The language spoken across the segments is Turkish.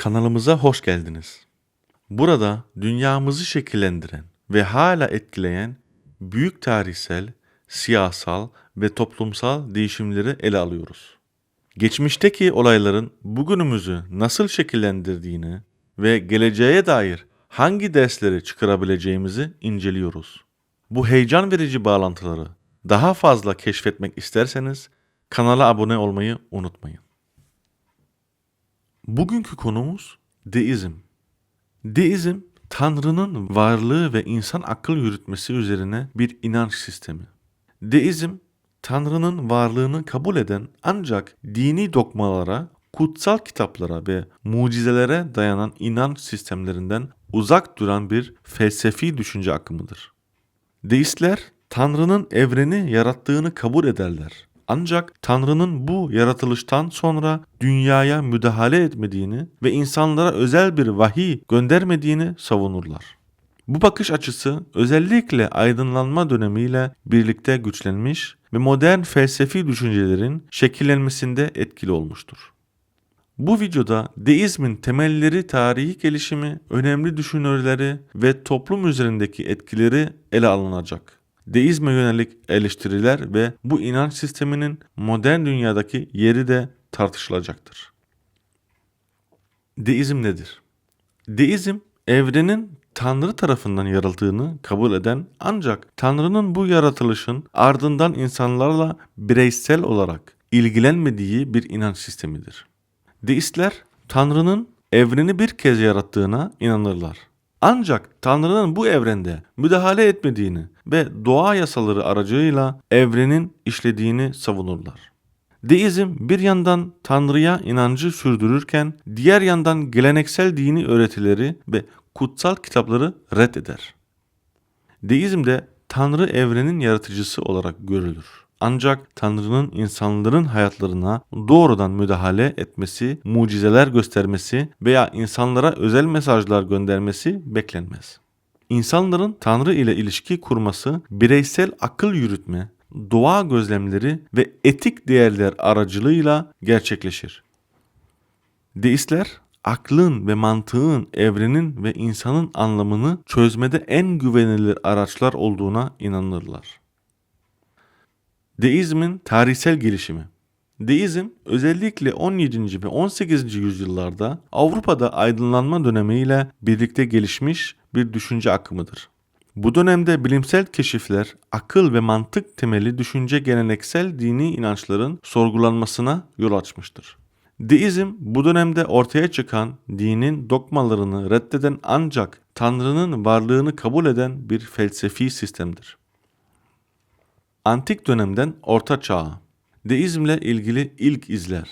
Kanalımıza hoş geldiniz. Burada dünyamızı şekillendiren ve hala etkileyen büyük tarihsel, siyasal ve toplumsal değişimleri ele alıyoruz. Geçmişteki olayların bugünümüzü nasıl şekillendirdiğini ve geleceğe dair hangi dersleri çıkarabileceğimizi inceliyoruz. Bu heyecan verici bağlantıları daha fazla keşfetmek isterseniz kanala abone olmayı unutmayın. Bugünkü konumuz deizm. Deizm, Tanrı'nın varlığı ve insan akıl yürütmesi üzerine bir inanç sistemi. Deizm, Tanrı'nın varlığını kabul eden ancak dini dogmalara, kutsal kitaplara ve mucizelere dayanan inanç sistemlerinden uzak duran bir felsefi düşünce akımıdır. Deistler Tanrı'nın evreni yarattığını kabul ederler. Ancak Tanrı'nın bu yaratılıştan sonra dünyaya müdahale etmediğini ve insanlara özel bir vahiy göndermediğini savunurlar. Bu bakış açısı özellikle aydınlanma dönemiyle birlikte güçlenmiş ve modern felsefi düşüncelerin şekillenmesinde etkili olmuştur. Bu videoda deizmin temelleri, tarihi gelişimi, önemli düşünürleri ve toplum üzerindeki etkileri ele alınacak. Deizme yönelik eleştiriler ve bu inanç sisteminin modern dünyadaki yeri de tartışılacaktır. Deizm nedir? Deizm evrenin Tanrı tarafından yaratıldığını kabul eden ancak Tanrı'nın bu yaratılışın ardından insanlarla bireysel olarak ilgilenmediği bir inanç sistemidir. Deistler Tanrı'nın evreni bir kez yarattığına inanırlar. Ancak Tanrı'nın bu evrende müdahale etmediğini ve doğa yasaları aracıyla evrenin işlediğini savunurlar. Deizm bir yandan Tanrı'ya inancı sürdürürken diğer yandan geleneksel dini öğretileri ve kutsal kitapları reddeder. Deizmde Tanrı evrenin yaratıcısı olarak görülür. Ancak Tanrı'nın insanların hayatlarına doğrudan müdahale etmesi, mucizeler göstermesi veya insanlara özel mesajlar göndermesi beklenmez. İnsanların Tanrı ile ilişki kurması bireysel akıl yürütme, doğa gözlemleri ve etik değerler aracılığıyla gerçekleşir. Deistler aklın ve mantığın evrenin ve insanın anlamını çözmede en güvenilir araçlar olduğuna inanırlar. Deizmin tarihsel gelişimi Deizm özellikle 17. ve 18. yüzyıllarda Avrupa'da aydınlanma dönemiyle birlikte gelişmiş bir düşünce akımıdır. Bu dönemde bilimsel keşifler, akıl ve mantık temeli düşünce geleneksel dini inançların sorgulanmasına yol açmıştır. Deizm bu dönemde ortaya çıkan dinin dogmalarını reddeden ancak Tanrı'nın varlığını kabul eden bir felsefi sistemdir. Antik dönemden Orta Çağ'a Deizmle ilgili ilk izler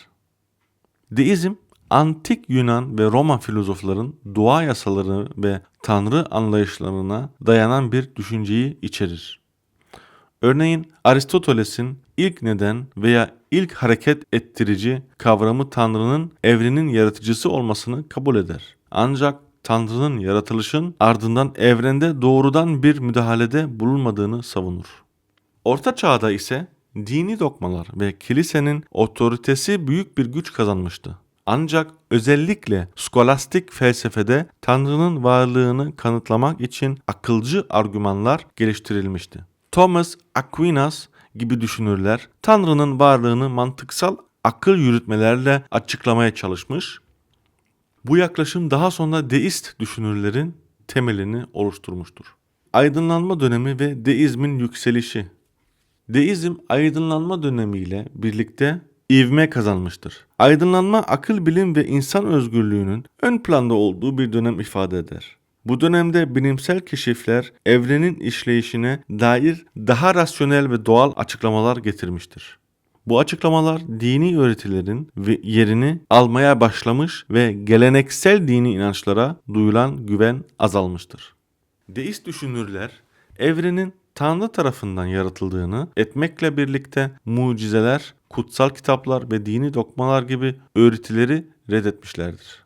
Deizm, antik Yunan ve Roma filozofların doğa yasaları ve tanrı anlayışlarına dayanan bir düşünceyi içerir. Örneğin Aristoteles'in ilk neden veya ilk hareket ettirici kavramı Tanrı'nın evrenin yaratıcısı olmasını kabul eder. Ancak Tanrı'nın yaratılışın ardından evrende doğrudan bir müdahalede bulunmadığını savunur. Orta Çağ'da ise dini dogmalar ve kilisenin otoritesi büyük bir güç kazanmıştı. Ancak özellikle skolastik felsefede Tanrı'nın varlığını kanıtlamak için akılcı argümanlar geliştirilmişti. Thomas Aquinas gibi düşünürler Tanrı'nın varlığını mantıksal akıl yürütmelerle açıklamaya çalışmış. Bu yaklaşım daha sonra deist düşünürlerin temelini oluşturmuştur. Aydınlanma dönemi ve deizmin yükselişi Deizm aydınlanma dönemiyle birlikte ivme kazanmıştır. Aydınlanma akıl bilim ve insan özgürlüğünün ön planda olduğu bir dönem ifade eder. Bu dönemde bilimsel keşifler evrenin işleyişine dair daha rasyonel ve doğal açıklamalar getirmiştir. Bu açıklamalar dini öğretilerin yerini almaya başlamış ve geleneksel dini inançlara duyulan güven azalmıştır. Deist düşünürler evrenin Tanrı tarafından yaratıldığını etmekle birlikte mucizeler, kutsal kitaplar ve dini dokmalar gibi öğretileri reddetmişlerdir.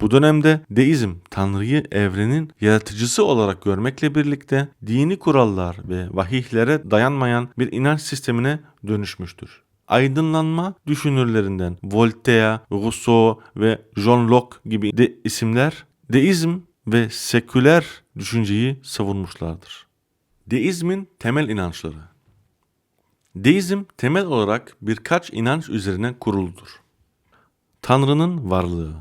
Bu dönemde deizm Tanrı'yı evrenin yaratıcısı olarak görmekle birlikte dini kurallar ve vahihlere dayanmayan bir inanç sistemine dönüşmüştür. aydınlanma düşünürlerinden Voltaire, Rousseau ve John Locke gibi de isimler deizm ve seküler düşünceyi savunmuşlardır. Deizmin temel inançları Deizm temel olarak birkaç inanç üzerine kuruludur. Tanrı'nın varlığı.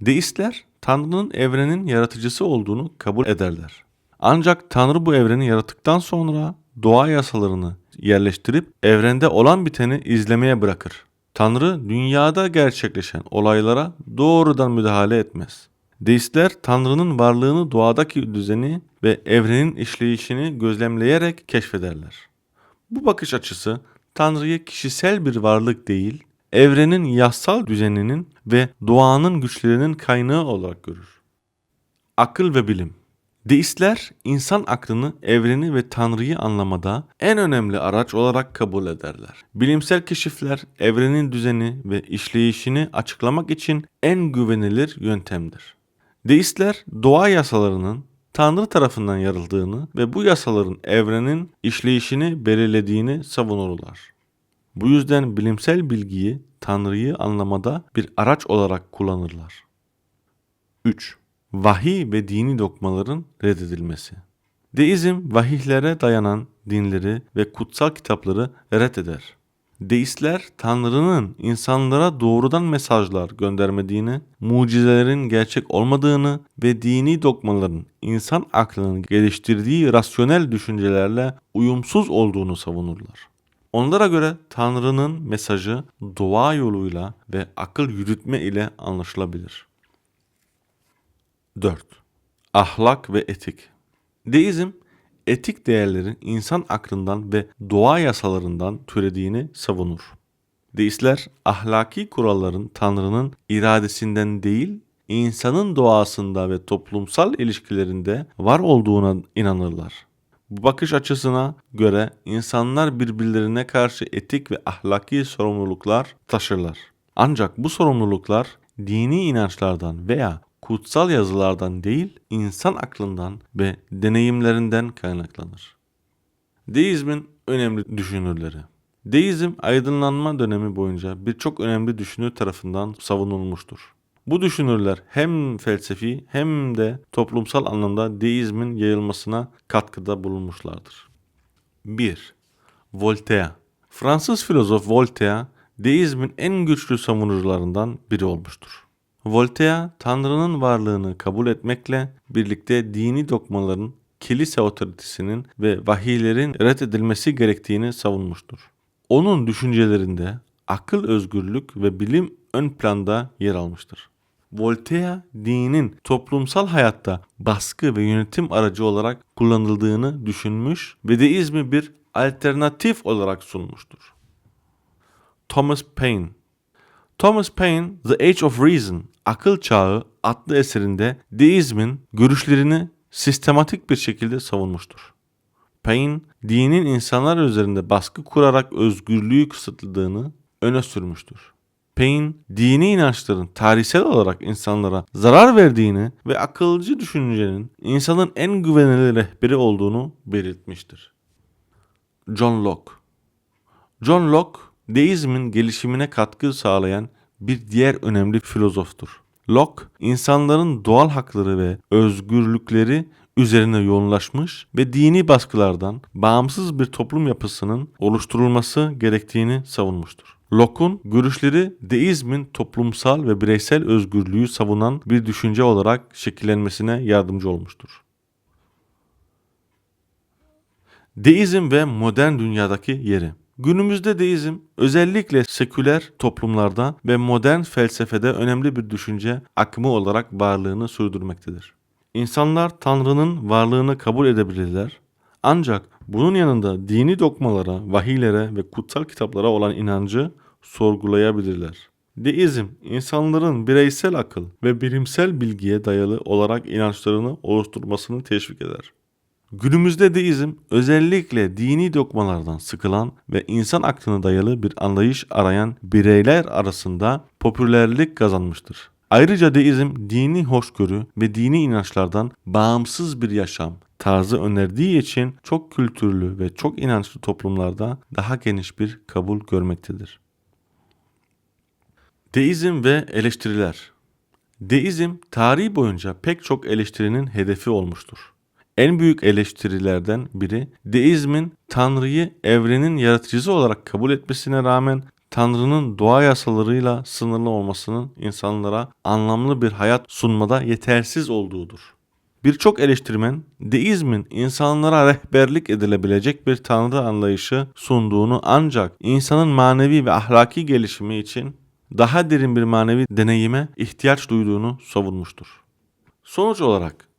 Deistler Tanrı'nın evrenin yaratıcısı olduğunu kabul ederler. Ancak Tanrı bu evreni yarattıktan sonra doğa yasalarını yerleştirip evrende olan biteni izlemeye bırakır. Tanrı dünyada gerçekleşen olaylara doğrudan müdahale etmez. Deistler Tanrı'nın varlığını doğadaki düzeni ve evrenin işleyişini gözlemleyerek keşfederler. Bu bakış açısı Tanrı'yı kişisel bir varlık değil, evrenin yasal düzeninin ve doğanın güçlerinin kaynağı olarak görür. Akıl ve bilim Deistler insan aklını, evreni ve Tanrı'yı anlamada en önemli araç olarak kabul ederler. Bilimsel keşifler evrenin düzeni ve işleyişini açıklamak için en güvenilir yöntemdir. Deistler doğa yasalarının Tanrı tarafından yarıldığını ve bu yasaların evrenin işleyişini belirlediğini savunurlar. Bu yüzden bilimsel bilgiyi Tanrı'yı anlamada bir araç olarak kullanırlar. 3. Vahiy ve dini dokmaların reddedilmesi. Deizm vahiylere dayanan dinleri ve kutsal kitapları reddeder. Deistler Tanrı'nın insanlara doğrudan mesajlar göndermediğini, mucizelerin gerçek olmadığını ve dini dokmaların insan aklının geliştirdiği rasyonel düşüncelerle uyumsuz olduğunu savunurlar. Onlara göre Tanrı'nın mesajı doğa yoluyla ve akıl yürütme ile anlaşılabilir. 4. Ahlak ve etik. Deizm etik değerlerin insan aklından ve doğa yasalarından türediğini savunur. Deistler ahlaki kuralların Tanrı'nın iradesinden değil, insanın doğasında ve toplumsal ilişkilerinde var olduğuna inanırlar. Bu bakış açısına göre insanlar birbirlerine karşı etik ve ahlaki sorumluluklar taşırlar. Ancak bu sorumluluklar dini inançlardan veya kutsal yazılardan değil, insan aklından ve deneyimlerinden kaynaklanır. Deizmin önemli düşünürleri Deizm aydınlanma dönemi boyunca birçok önemli düşünür tarafından savunulmuştur. Bu düşünürler hem felsefi hem de toplumsal anlamda deizmin yayılmasına katkıda bulunmuşlardır. 1. Voltaire Fransız filozof Voltaire, deizmin en güçlü savunucularından biri olmuştur. Voltaire, Tanrı'nın varlığını kabul etmekle birlikte dini dokmaların, kilise otoritesinin ve vahiylerin reddedilmesi gerektiğini savunmuştur. Onun düşüncelerinde akıl özgürlük ve bilim ön planda yer almıştır. Voltaire dinin toplumsal hayatta baskı ve yönetim aracı olarak kullanıldığını düşünmüş ve deizmi bir alternatif olarak sunmuştur. Thomas Paine Thomas Paine The Age of Reason Akıl Çağı adlı eserinde deizmin görüşlerini sistematik bir şekilde savunmuştur. Paine, dinin insanlar üzerinde baskı kurarak özgürlüğü kısıtladığını öne sürmüştür. Paine, dini inançların tarihsel olarak insanlara zarar verdiğini ve akılcı düşüncenin insanın en güvenilir rehberi olduğunu belirtmiştir. John Locke John Locke, deizmin gelişimine katkı sağlayan bir diğer önemli filozoftur. Locke, insanların doğal hakları ve özgürlükleri üzerine yoğunlaşmış ve dini baskılardan bağımsız bir toplum yapısının oluşturulması gerektiğini savunmuştur. Locke'un görüşleri deizmin toplumsal ve bireysel özgürlüğü savunan bir düşünce olarak şekillenmesine yardımcı olmuştur. Deizm ve modern dünyadaki yeri Günümüzde deizm özellikle seküler toplumlarda ve modern felsefede önemli bir düşünce akımı olarak varlığını sürdürmektedir. İnsanlar Tanrı'nın varlığını kabul edebilirler ancak bunun yanında dini dokmalara, vahiylere ve kutsal kitaplara olan inancı sorgulayabilirler. Deizm, insanların bireysel akıl ve bilimsel bilgiye dayalı olarak inançlarını oluşturmasını teşvik eder. Günümüzde deizm özellikle dini dokmalardan sıkılan ve insan aklına dayalı bir anlayış arayan bireyler arasında popülerlik kazanmıştır. Ayrıca deizm dini hoşgörü ve dini inançlardan bağımsız bir yaşam, tarzı önerdiği için çok kültürlü ve çok inançlı toplumlarda daha geniş bir kabul görmektedir. Deizm ve eleştiriler Deizm tarihi boyunca pek çok eleştirinin hedefi olmuştur. En büyük eleştirilerden biri deizmin Tanrı'yı evrenin yaratıcısı olarak kabul etmesine rağmen Tanrı'nın doğa yasalarıyla sınırlı olmasının insanlara anlamlı bir hayat sunmada yetersiz olduğudur. Birçok eleştirmen deizmin insanlara rehberlik edilebilecek bir tanrı anlayışı sunduğunu ancak insanın manevi ve ahlaki gelişimi için daha derin bir manevi deneyime ihtiyaç duyduğunu savunmuştur. Sonuç olarak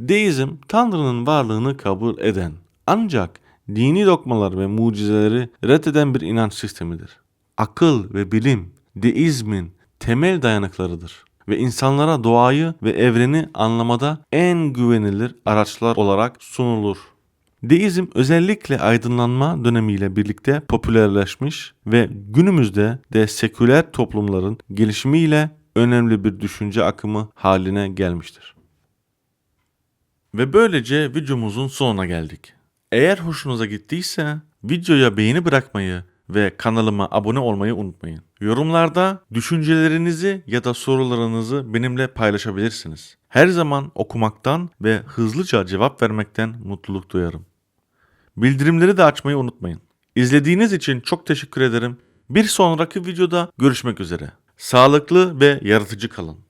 deizm Tanrı'nın varlığını kabul eden ancak dini dokmalar ve mucizeleri reddeden bir inanç sistemidir. Akıl ve bilim deizmin temel dayanıklarıdır ve insanlara doğayı ve evreni anlamada en güvenilir araçlar olarak sunulur. Deizm özellikle aydınlanma dönemiyle birlikte popülerleşmiş ve günümüzde de seküler toplumların gelişimiyle önemli bir düşünce akımı haline gelmiştir. Ve böylece videomuzun sonuna geldik. Eğer hoşunuza gittiyse videoya beğeni bırakmayı ve kanalıma abone olmayı unutmayın. Yorumlarda düşüncelerinizi ya da sorularınızı benimle paylaşabilirsiniz. Her zaman okumaktan ve hızlıca cevap vermekten mutluluk duyarım. Bildirimleri de açmayı unutmayın. İzlediğiniz için çok teşekkür ederim. Bir sonraki videoda görüşmek üzere. Sağlıklı ve yaratıcı kalın.